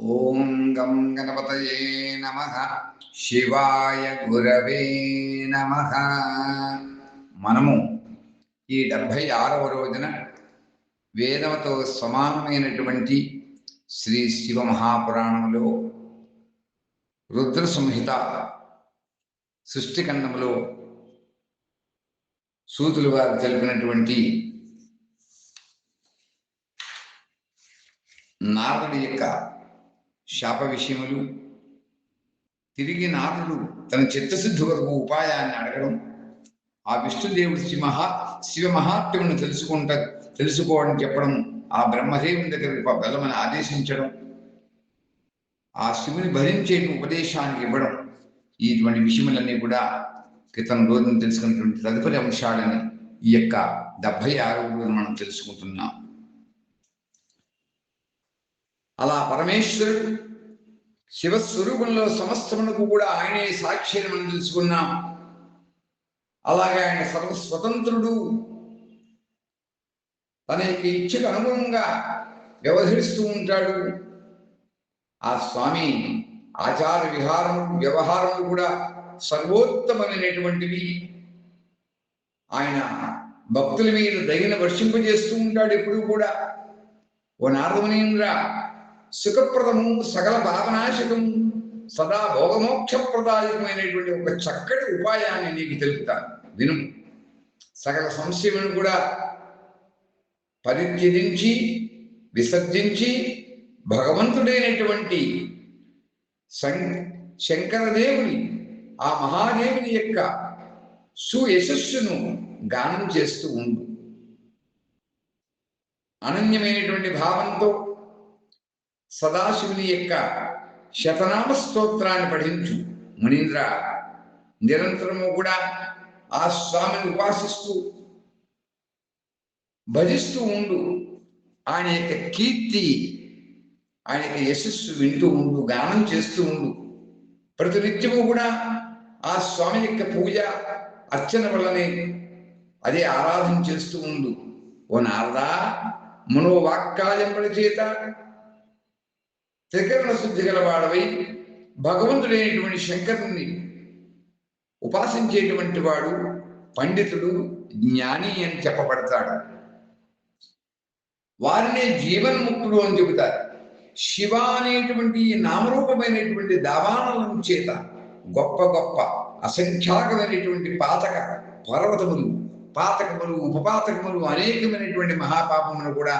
ఓం గం గణపతయే నమ. శివాయ గురవే నమ. మనము ఈ డెబ్భై ఆరవ రోజున వేదముతో సమానమైనటువంటి శ్రీ శివ మహాపురాణంలో రుద్ర సంహిత సృష్టిఖండములో సూతులు వారు తెలిపినటువంటి నారదుడి యొక్క శాప విషయములు. తిరిగి నారదుడు తన చిత్తశుద్ధి వరకు ఉపాయాన్ని అడగడం. ఆ విష్ణుదేవుడు శివ మహా శివ మహాత్మ్యమును తెలుసుకుంట తెలుసుకోవడం చెప్పడం ఆ బ్రహ్మదేవుని దగ్గరికి వెళ్ళమని ఆదేశించడం. ఆ శివుని భరించే ఉపదేశానికి ఇవ్వడం. ఇటువంటి విషయములన్నీ కూడా క్రితం రోజున తెలుసుకున్నటువంటి తదుపరి అంశాలని ఈ యొక్క డెబ్బై ఆరు రోజులు మనం తెలుసుకుంటున్నాం. అలా పరమేశ్వరుడు శివస్వరూపంలో సమస్తమునకు కూడా ఆయనే సాక్షి అని మనం తెలుసుకున్నాం. అలాగే ఆయన సర్వ స్వతంత్రుడు. తన యొక్క ఇచ్చకు అనుగుణంగా వ్యవహరిస్తూ ఉంటాడు. ఆ స్వామి ఆచార విహారము వ్యవహారము కూడా సర్వోత్తమైనటువంటివి ఆయన భక్తుల మీద దగిన వర్షింపజేస్తూ ఉంటాడు ఎప్పుడు కూడా. ఓ నారదమునీంద్ర సుఖప్రదము సకల భావనాశకము సదా భోగమోక్షప్రదాయకమైనటువంటి ఒక చక్కటి ఉపాయాన్ని నీకు తెలుపుతాను. విను. సకల సంశయమును కూడా పరిత్యజించి విసర్జించి భగవంతుడైనటువంటి సం శంకరదేవుని ఆ మహాదేవుని యొక్క సుయశస్సును గానం చేస్తూ ఉండు. అనన్యమైనటువంటి భావంతో సదాశివుని యొక్క శతనామ స్తోత్రాన్ని పఠించు. మునీంద్ర నిరంతరము కూడా ఆ స్వామిని ఉపాసిస్తూ భజిస్తూ ఉండు. ఆయన యొక్క కీర్తి ఆయన యొక్క యశస్సు వింటూ ఉండు గానం చేస్తూ ఉండు. ప్రతినిత్యము కూడా ఆ స్వామి యొక్క పూజ అర్చన వల్లనే అదే ఆరాధన చేస్తూ ఉండు. ఓ నారదా మనోవాక్కాయంపడి చేత త్రికరణ శుద్ధి గలవాడవై భగవంతుడైనటువంటి శంకరుని ఉపాసించేటువంటి వాడు పండితుడు జ్ఞాని అని చెప్పబడతాడు. వారినే జీవన్ముక్తుడు అని చెబుతారు. శివ అనేటువంటి నామరూపమైనటువంటి దావానలం చేత గొప్ప గొప్ప అసంఖ్యాకమైనటువంటి పాతక పర్వతములు పాతకములు ఉపపాతకములు అనేకమైనటువంటి మహాపాపములు కూడా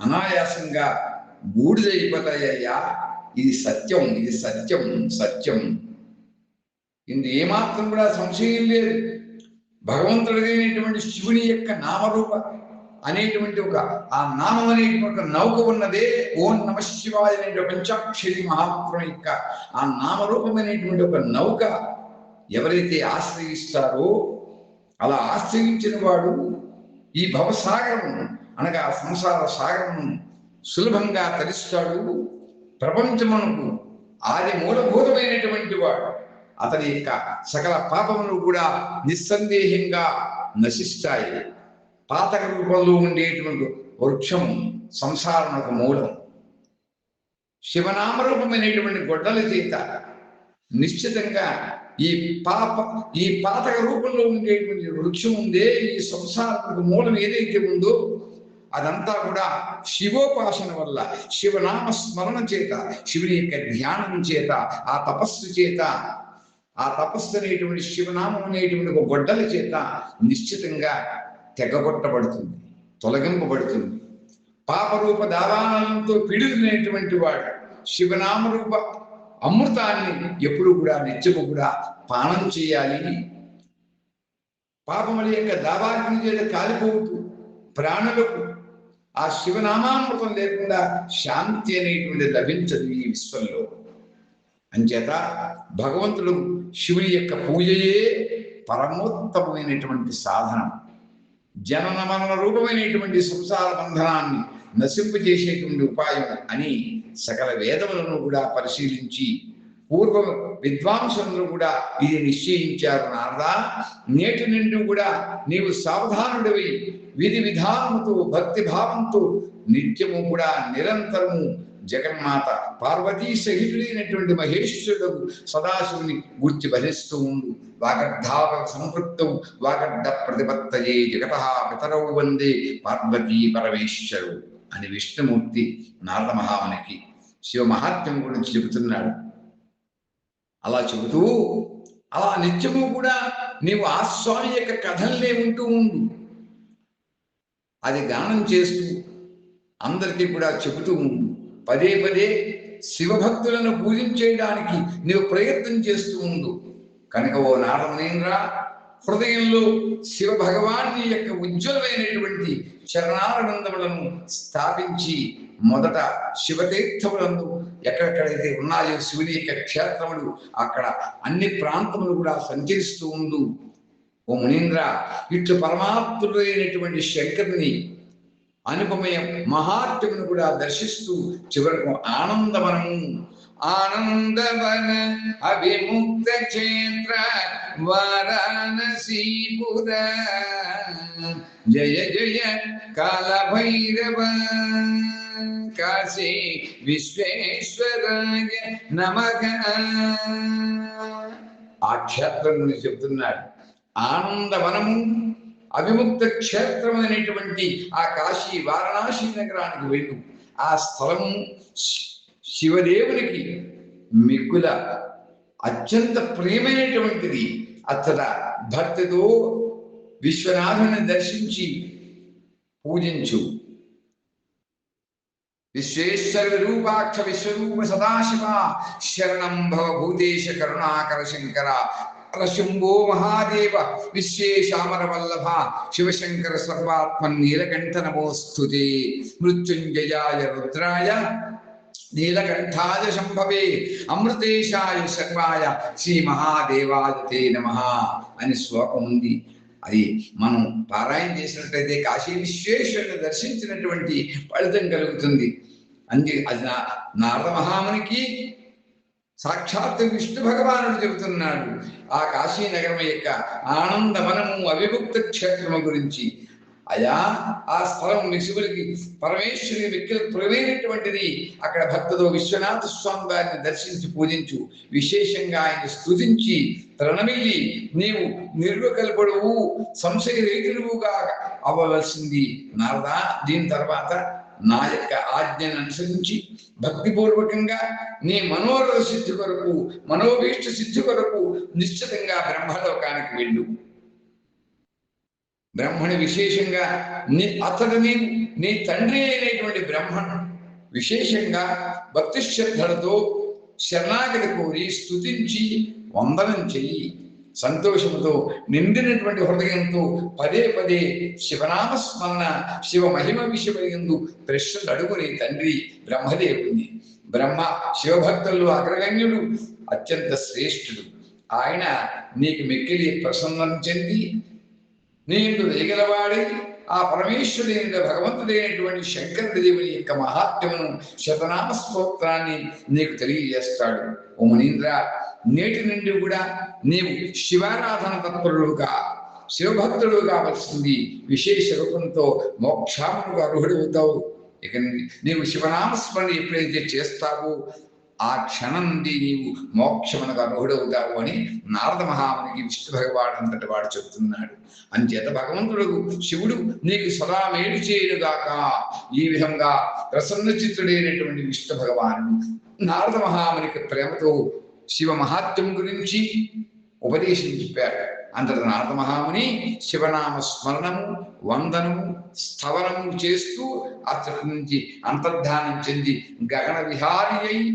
అనాయాసంగా బూడిదైపోతాయ్యా ఇది సత్యం ఇది సత్యం సత్యం. ఇందు ఏమాత్రం కూడా సంశయం లేదు. భగవంతుడైనటువంటి శివుని యొక్క నామరూప అనేటువంటి ఒక ఆ నామం అనేటువంటి నౌక ఉన్నదే. ఓం నమ శివాయ అనే పంచాక్షరి మహాత్మ యొక్క ఆ నామరూపమైనటువంటి ఒక నౌక ఎవరైతే ఆశ్రయిస్తారో అలా ఆశ్రయించిన వాడు ఈ భవసాగరం అనగా సంసార సాగరం సులభంగా తరిస్తాడు. ప్రపంచమునకు ఆది మూలభూతమైనటువంటి వాడు. అతని యొక్క సకల పాపములు కూడా నిస్సందేహంగా నశిస్తాయి. పాతక రూపంలో ఉండేటువంటి వృక్షం సంసారమునకు మూలం. శివనామరూపమైనటువంటి గొడ్డల చేత నిశ్చితంగా ఈ పాప ఈ పాతక రూపంలో ఉండేటువంటి వృక్షం ఉందే ఈ సంసారములకు మూలం ఏదైతే ఉందో అదంతా కూడా శివోపాసన వల్ల శివనామ స్మరణ చేత శివుని యొక్క ధ్యానం చేత ఆ తపస్సు చేత ఆ తపస్సు అనేటువంటి శివనామం అనేటువంటి ఒక గొడ్డల చేత నిశ్చితంగా తెగగొట్టబడుతుంది తొలగింపబడుతుంది. పాపరూప దావానంతో పీడితులైనటువంటి వాడు శివనామ రూప అమృతాన్ని ఎప్పుడు కూడా నిత్యము కూడా పానం చేయాలి. పాపముల యొక్క దావాగ్ని చేత కాలిపోతూ ప్రాణులకు ఆ శివనామామృతం లేకుండా శాంతి అనేటువంటి లభించదు ఈ విశ్వంలో. అంచేత భగవంతుడు శివుని యొక్క పూజయే పరమోత్తమైనటువంటి సాధనం. జనన మరణ రూపమైనటువంటి సంసార బంధనాన్ని నశింపజేసేటువంటి ఉపాయం అని సకల వేదములను కూడా పరిశీలించి పూర్వం విద్వాంసులు కూడా ఇది నిశ్చయించారు నారదా. నేటి నుండి కూడా నీవు సావధానుడివి విధి విధానముతో భక్తి భావంతో నిత్యము కూడా నిరంతరము జగన్మాత పార్వతీ సహితుడైనటువంటి మహేశ్వరుడు సదాశివుని గుర్తి భరిస్తూ ఉండు. వాగర్ధావ సంపృక్తం వాగడ్డ ప్రతిపత్తయే జగత పితరౌ వందే పార్వతీ పరమేశ్వరు అని విష్ణుమూర్తి నారద మహామునికి శివ మహాత్మ్యం గురించి చెబుతున్నాడు. అలా చెబుతూ అలా నిత్యము కూడా నీవు ఆ స్వామి యొక్క కథల్నే ఉంటూ ఉండు. అది గానం చేస్తూ అందరికీ కూడా చెబుతూ ఉండు. పదే పదే శివభక్తులను పూజించేయడానికి నీవు ప్రయత్నం చేస్తూ ఉండు. కనుక ఓ నారదనేంద్ర హృదయంలో శివ భగవాన్ యొక్క ఉజ్వలమైనటువంటి చరణారవిందములను స్థాపించి మొదట శివతీర్థములందు ఎక్కడెక్కడైతే ఉన్నాయో శివుని యొక్క క్షేత్రములు అక్కడ అన్ని ప్రాంతములు కూడా సంచరిస్తూ ఉండు. ఓ మునీంద్ర ఇట్లు పరమాత్ముడైనటువంటి శంకరుని అనుపమయ మహాత్మును కూడా దర్శిస్తూ చివరకు ఆనందవనము. ఆనందవన అభిముక్త క్షేత్ర వారాణసీపుర జయ జయ కాల భైరవ కాశీ విశ్వేశ్వరాయ నమః ఆ క్షేత్రం గురించి చెప్తున్నాడు ఆనందవనము అవిముక్త క్షేత్రం అనేటువంటి ఆ కాశీ వారణాసి నగరానికి వెళ్ళు. ఆ స్థలము శివదేవునికి మిక్కుల అత్యంత ప్రియమైనటువంటిది. అతడ భక్తితో విశ్వనాథుని దర్శించి పూజించు. విశ్వేశ్వర రూపాక్ష విశ్వరూప సదాశివ శరణం భవ భూదేశ కరుణాకర శంకర రశంభో మహాదేవ విశ్వేశామర వల్లభ శివశంకర సర్వాత్మన్ నీలకంఠ నమోస్తుతే మృత్యుంజయాయ రుద్రాయ నీలకంఠాయ శంభవే అమృతేశాయ శర్వాయ శ్రీ మహాదేవాయ తే నమ అని శ్లోకం ఉంది. అది మనం పారాయణ చేసినట్లయితే కాశీ విశ్వేశ్వరుని దర్శించినటువంటి ఫలితం కలుగుతుంది. అంది అది నారద మహామునికి సాక్షాత్ విష్ణు భగవానుడు చెబుతున్నాడు. ఆ కాశీ నగరం యొక్క ఆనందవనము అవిముక్త క్షేత్రము గురించి. అయా ఆ స్థలం శివుడికి పరమేశ్వరి వ్యక్తులు ప్రవేనటువంటిది అక్కడ భక్తుడు విశ్వనాథ స్వామి వారిని దర్శించి పూజించు. విశేషంగా ఆయన స్తుతించి తృణమిల్లి నీవు నిర్వకల్పడువు సంశయరహితుడువుగా అవ్వవలసింది. నారదా దీని తర్వాత నా యొక్క ఆజ్ఞను అనుసరించి భక్తిపూర్వకంగా నీ మనోరథ సిద్ధి కొరకు మనోభీష్ట సిద్ధి కొరకు నిశ్చితంగా బ్రహ్మలోకానికి వెళ్ళు. బ్రహ్మని విశేషంగా నీ అతడు నీ తండ్రి అయినటువంటి బ్రహ్మను విశేషంగా భక్తి శ్రద్ధలతో శరణాగతి కోరి స్తుతించి వందనం చెయ్యి. సంతోషంతో నిండినటువంటి హృదయంతో పదే పదే శివనామస్మరణ శివ మహిమ విషయమైందు ప్రశ్నలు అడుగునే తండ్రి బ్రహ్మదేవుని బ్రహ్మ శివభక్తుల్లో అగ్రగణ్యుడు అత్యంత శ్రేష్ఠుడు. ఆయన నీకు మిక్కిలి ప్రసన్నం చెంది నీకు వేగలవాడి ఆ పరమేశ్వరుడైన భగవంతుడైనటువంటి శంకరుడి దేవుని యొక్క మహాత్మ్యమును శతనామ స్తోత్రాన్ని నీకు తెలియజేస్తాడు. ఓ మునీంద్ర నేటి నుండి కూడా నీవు శివారాధన తత్పరుడుగా శివభక్తుడు కావలసింది విశేష రూపంతో మోక్షాముకు అర్హుడవుతావు. ఇక నీవు శివనామస్మరణ ఎప్పుడైతే చేస్తావో ఆ క్షణం నీవు మోక్షమునకు అర్హుడవుతావు అని నారద మహామునికి విష్ణు భగవాడు అంతటి వాడు చెబుతున్నాడు అంచేత భగవంతుడు శివుడు నీకు సదా మేలు చేయనుగాక. ఈ విధంగా ప్రసన్న చిత్తుడైనటువంటి విష్ణు భగవాను నారద మహామునికి ప్రేమతో శివ మహాత్మ్యం గురించి ఉపదేశం చెప్పాడు. అంతటి నారద మహాముని శివనామ స్మరణము వందనము స్థవనము చేస్తూ అతడి నుంచి అంతర్ధానం చెంది గగన విహారి అయి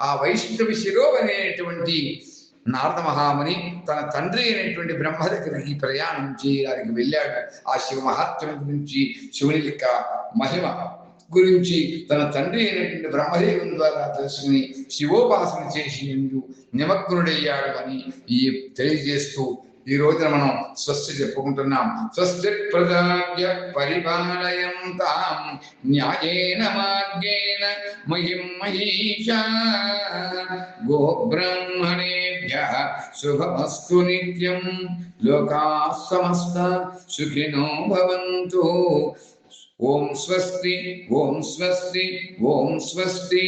ఆ వైష్ణవి శిరోవ్ అనేటువంటి నారద మహాముని తన తండ్రి అయినటువంటి బ్రహ్మ దగ్గరికి ప్రయాణం చేయడానికి వెళ్ళాడు. ఆ శివ మహాత్మ్యం గురించి శివుని యొక్క మహిమ గురించి తన తండ్రి అయినటువంటి బ్రహ్మదేవుని ద్వారా తెలుసుకుని శివోపాసన చేసి నిమగ్నుడయ్యాడు అని ఈ తెలియజేస్తూ ఈ రోజున మనం స్వస్తి చెప్పుకుంటున్నాం. స్వస్తి ప్రజాభ్య పరిపాలయంతాం. న్యాయేన మార్గేణ మహిం మహిషా. గో బ్రహ్మణేభ్య శుభమస్తు నిత్యం. లోకా సమస్త సుఖినో భవంతు. ఓం స్వస్తి ఓం స్వస్తి ఓం స్వస్తి.